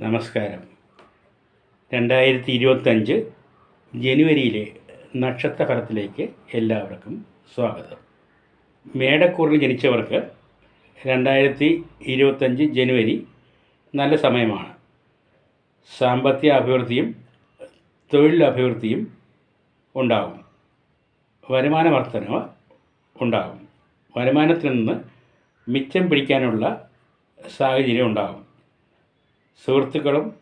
നമസ്കാരം. രണ്ടായിരത്തി ഇരുപത്തഞ്ച് ജനുവരിയിലെ നക്ഷത്രഫലത്തിലേക്ക് എല്ലാവർക്കും സ്വാഗതം. മേടക്കൂറിൽ ജനിച്ചവർക്ക് രണ്ടായിരത്തി ഇരുപത്തഞ്ച് ജനുവരി നല്ല സമയമാണ്. സാമ്പത്തിക അഭിവൃദ്ധിയും തൊഴിൽ അഭിവൃദ്ധിയും ഉണ്ടാകും. വരുമാന വർധനവ് ഉണ്ടാകും. വരുമാനത്തിൽ നിന്ന് മിച്ചം പിടിക്കാനുള്ള സാഹചര്യം ഉണ്ടാകും. സുഹൃത്തുക്കളും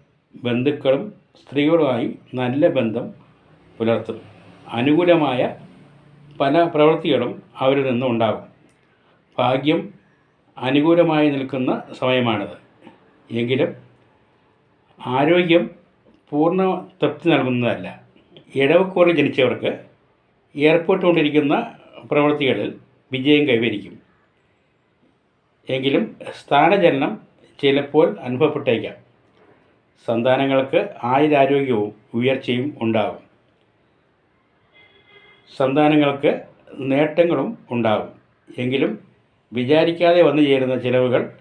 ബന്ധുക്കളും സ്ത്രീകളുമായി നല്ല ബന്ധം പുലർത്തും അനുകൂലമായ പല പ്രവൃത്തികളും അവരിൽ നിന്നും ഉണ്ടാകും. ഭാഗ്യം അനുകൂലമായി നിൽക്കുന്ന സമയമാണിത്. എങ്കിലും ആരോഗ്യം പൂർണ തൃപ്തി നൽകുന്നതല്ല. ഇടവക്കൂറിൽ ജനിച്ചവർക്ക് ഏർപ്പെട്ടുകൊണ്ടിരിക്കുന്ന പ്രവൃത്തികളിൽ വിജയം കൈവരിക്കും. എങ്കിലും സ്ഥാനചലനം ചിലപ്പോൾ അനുഭവപ്പെട്ടേക്കാം. സന്താനങ്ങൾക്ക് ആയുരാരോഗ്യവും ഉയർച്ചയും ഉണ്ടാകും. സന്താനങ്ങൾക്ക് നേട്ടങ്ങളും ഉണ്ടാകും. എങ്കിലും വിചാരിക്കാതെ വന്നു ചേരുന്ന ചിലവുകൾ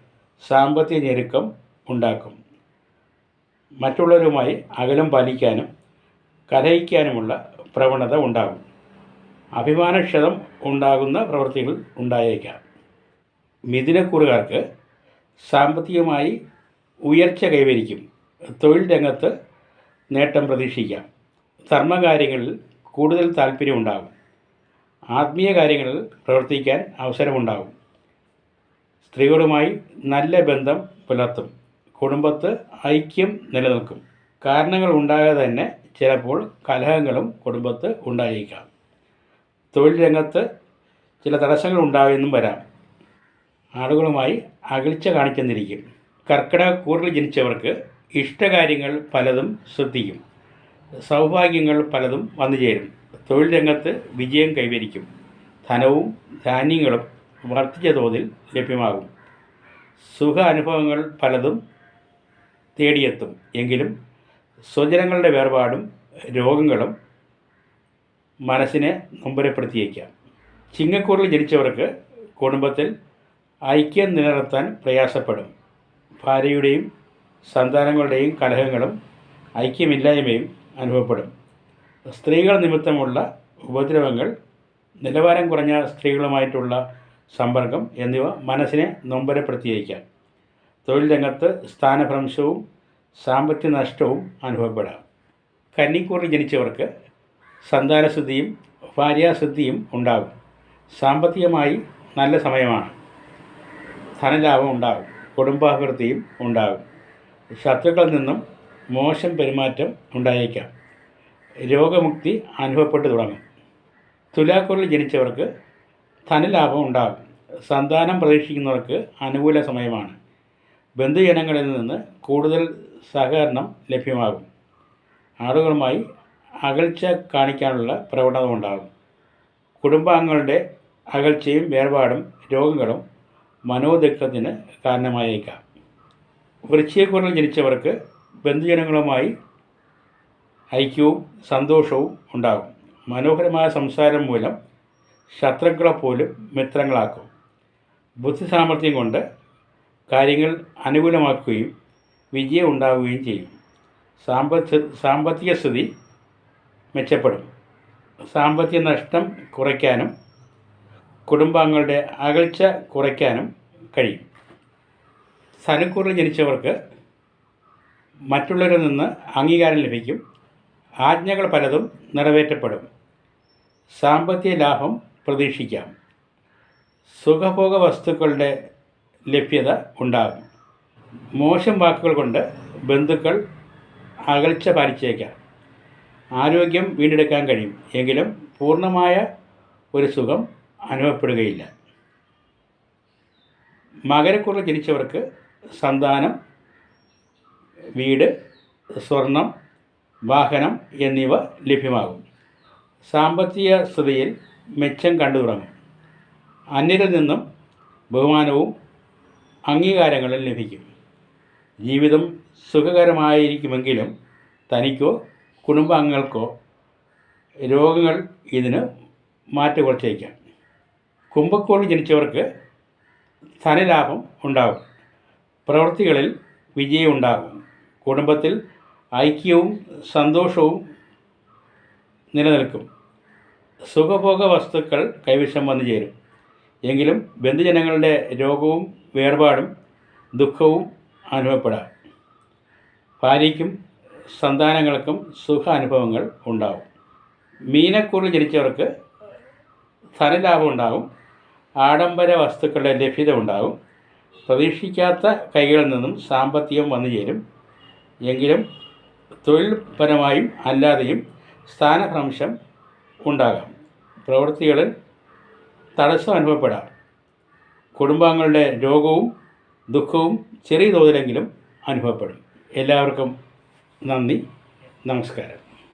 സാമ്പത്തിക ഞെരുക്കം ഉണ്ടാക്കും. മറ്റുള്ളവരുമായി അകലം പാലിക്കാനും കലഹിക്കാനുമുള്ള പ്രവണത ഉണ്ടാകും. അഭിമാനക്ഷതം ഉണ്ടാകുന്ന പ്രവൃത്തികൾ ഉണ്ടായേക്കാം. മിഥുനക്കുറുകാർക്ക് സാമ്പത്തികമായി ഉയർച്ച കൈവരിക്കും. തൊഴിൽ രംഗത്ത് നേട്ടം പ്രതീക്ഷിക്കാം. ധർമ്മകാര്യങ്ങളിൽ കൂടുതൽ താല്പര്യമുണ്ടാകും. ആത്മീയ കാര്യങ്ങളിൽ പ്രവർത്തിക്കാൻ അവസരമുണ്ടാകും. സ്ത്രീകളുമായി നല്ല ബന്ധം പുലർത്തും. കുടുംബത്ത് ഐക്യം നിലനിൽക്കും. കാരണങ്ങൾ ഉണ്ടാകാതെ തന്നെ ചിലപ്പോൾ കലഹങ്ങളും കുടുംബത്ത് ഉണ്ടായേക്കാം. തൊഴിൽ രംഗത്ത് ചില തടസ്സങ്ങൾ ഉണ്ടാകുമെന്നും വരാം. ആളുകളുമായി അകൽച്ച കാണിച്ചെന്നിരിക്കും. കർക്കിടക കൂറിൽ ജനിച്ചവർക്ക് ഇഷ്ടകാര്യങ്ങൾ പലതും ശ്രദ്ധിക്കും. സൗഭാഗ്യങ്ങൾ പലതും വന്നു ചേരും. തൊഴിൽ രംഗത്ത് വിജയം കൈവരിക്കും. ധനവും ധാന്യങ്ങളും വർദ്ധിച്ച തോതിൽ ലഭ്യമാകും. സുഖ അനുഭവങ്ങൾ പലതും തേടിയെത്തും. എങ്കിലും സ്വജനങ്ങളുടെ വേർപാടും രോഗങ്ങളും മനസ്സിനെ നൊമ്പരപ്പെടുത്തിയേക്കാം. ചിങ്ങക്കൂറിൽ ജനിച്ചവർക്ക് കുടുംബത്തിൽ ഐക്യം നിലനിർത്താൻ പ്രയാസപ്പെടും. ഭാര്യയുടെയും സന്താനങ്ങളുടെയും കലഹങ്ങളും ഐക്യമില്ലായ്മയും അനുഭവപ്പെടും. സ്ത്രീകൾ നിമിത്തമുള്ള ഉപദ്രവങ്ങൾ നിലവാരം കുറഞ്ഞ സ്ത്രീകളുമായിട്ടുള്ള സമ്പർക്കം എന്നിവ മനസ്സിനെ നൊമ്പരപ്പെടുത്തിയേക്കാം. തൊഴിൽ രംഗത്ത് സ്ഥാനഭ്രംശവും സാമ്പത്തിക നഷ്ടവും അനുഭവപ്പെടാം. കന്നിക്കൂറിൽ ജനിച്ചവർക്ക് സന്താനശുദ്ധിയും ഭാര്യാശുദ്ധിയും ഉണ്ടാകും. സാമ്പത്തികമായി നല്ല സമയമാണ്. ധനലാഭം ഉണ്ടാകും. കുടുംബാഭിവൃദ്ധിയും ഉണ്ടാകും. ശത്രുക്കളിൽ നിന്നും മോശം പെരുമാറ്റം ഉണ്ടായേക്കാം. രോഗമുക്തി അനുഭവപ്പെട്ടു തുടങ്ങും. തുലാക്കൂറിൽ ജനിച്ചവർക്ക് ധനലാഭം ഉണ്ടാകും. സന്താനം പ്രതീക്ഷിക്കുന്നവർക്ക് അനുകൂല സമയമാണ്. ബന്ധുജനങ്ങളിൽ നിന്ന് കൂടുതൽ സഹകരണം ലഭ്യമാകും. ആളുകളുമായി അകൽച്ച കാണിക്കാനുള്ള പ്രവണത ഉണ്ടാകും. കുടുംബാംഗങ്ങളുടെ അകൽച്ചയും വേർപാടും രോഗങ്ങളും മനോദുഃഖത്തിന് കാരണമായേക്കാം. വൃശ്ചികക്കുറിൽ ജനിച്ചവർക്ക് ബന്ധുജനങ്ങളുമായി ഐക്യവും സന്തോഷവും ഉണ്ടാകും. മനോഹരമായ സംസാരം മൂലം ശത്രുക്കളെ പോലും മിത്രങ്ങളാക്കും. ബുദ്ധി സാമർഥ്യം കൊണ്ട് കാര്യങ്ങൾ അനുകൂലമാക്കുകയും വിജയം ഉണ്ടാവുകയും ചെയ്യും. സാമ്പത്തി സാമ്പത്തിക സ്ഥിതി മെച്ചപ്പെടും. സാമ്പത്തിക നഷ്ടം കുറയ്ക്കാനും കുടുംബാംഗങ്ങളുടെ അകൽച്ച കുറയ്ക്കാനും കഴിയും. സനക്കൂറിൽ ജനിച്ചവർക്ക് മറ്റുള്ളവരിൽ നിന്ന് അംഗീകാരം ലഭിക്കും. ആജ്ഞകൾ പലതും നിറവേറ്റപ്പെടും. സാമ്പത്തിക ലാഭം പ്രതീക്ഷിക്കാം. സുഖഭോഗ വസ്തുക്കളുടെ ലഭ്യത ഉണ്ടാകും. മോശം വാക്കുകൾ കൊണ്ട് ബന്ധുക്കൾ അകൽച്ച പാലിച്ചേക്കാം. ആരോഗ്യം വീണ്ടെടുക്കാൻ കഴിയും. എങ്കിലും പൂർണമായ ഒരു സുഖം അനുഭവപ്പെടുകയില്ല. മകരക്കുറിൽ ജനിച്ചവർക്ക് സന്താനം വീട് സ്വർണം വാഹനം എന്നിവ ലഭ്യമാകും. സാമ്പത്തിക സ്ഥിതിയിൽ മെച്ചം കണ്ടു തുടങ്ങും. അന്യരിൽ നിന്നും ബഹുമാനവും അംഗീകാരങ്ങളും ലഭിക്കും. ജീവിതം സുഖകരമായിരിക്കുമെങ്കിലും തനിക്കോ കുടുംബാംഗങ്ങൾക്കോ രോഗങ്ങൾ ഇതിന് മാറ്റുകുറച്ചേക്കാം കുംഭക്കോട് ജനിച്ചവർക്ക് ധനലാഭം ഉണ്ടാകും. പ്രവൃത്തികളിൽ വിജയമുണ്ടാകും കുടുംബത്തിൽ ഐക്യവും സന്തോഷവും നിലനിൽക്കും. സുഖഭോഗ വസ്തുക്കൾ കൈവശം വന്നു ചേരും. എങ്കിലും ബന്ധുജനങ്ങളുടെ രോഗവും വേർപാടും ദുഃഖവും അനുഭവപ്പെടാം. ഭാര്യയ്ക്കും സന്താനങ്ങൾക്കും സുഖ അനുഭവങ്ങൾ ഉണ്ടാവും. മീനക്കൂറിൽ ജനിച്ചവർക്ക് ധനലാഭം ഉണ്ടാകും. ആഡംബര വസ്തുക്കളുടെ ലഭ്യത ഉണ്ടാകും. പ്രതീക്ഷിക്കാത്ത കൈകളിൽ നിന്നും സാമ്പത്തികം വന്നു ചേരും. എങ്കിലും തൊഴിൽപരമായും അല്ലാതെയും സ്ഥാനഭ്രംശം ഉണ്ടാകാം. പ്രവൃത്തികളിൽ തടസ്സം അനുഭവപ്പെടാം. കുടുംബാംഗങ്ങളുടെ രോഗവും ദുഃഖവും ചെറിയ തോതിലെങ്കിലും അനുഭവപ്പെടും. എല്ലാവർക്കും നന്ദി. നമസ്കാരം.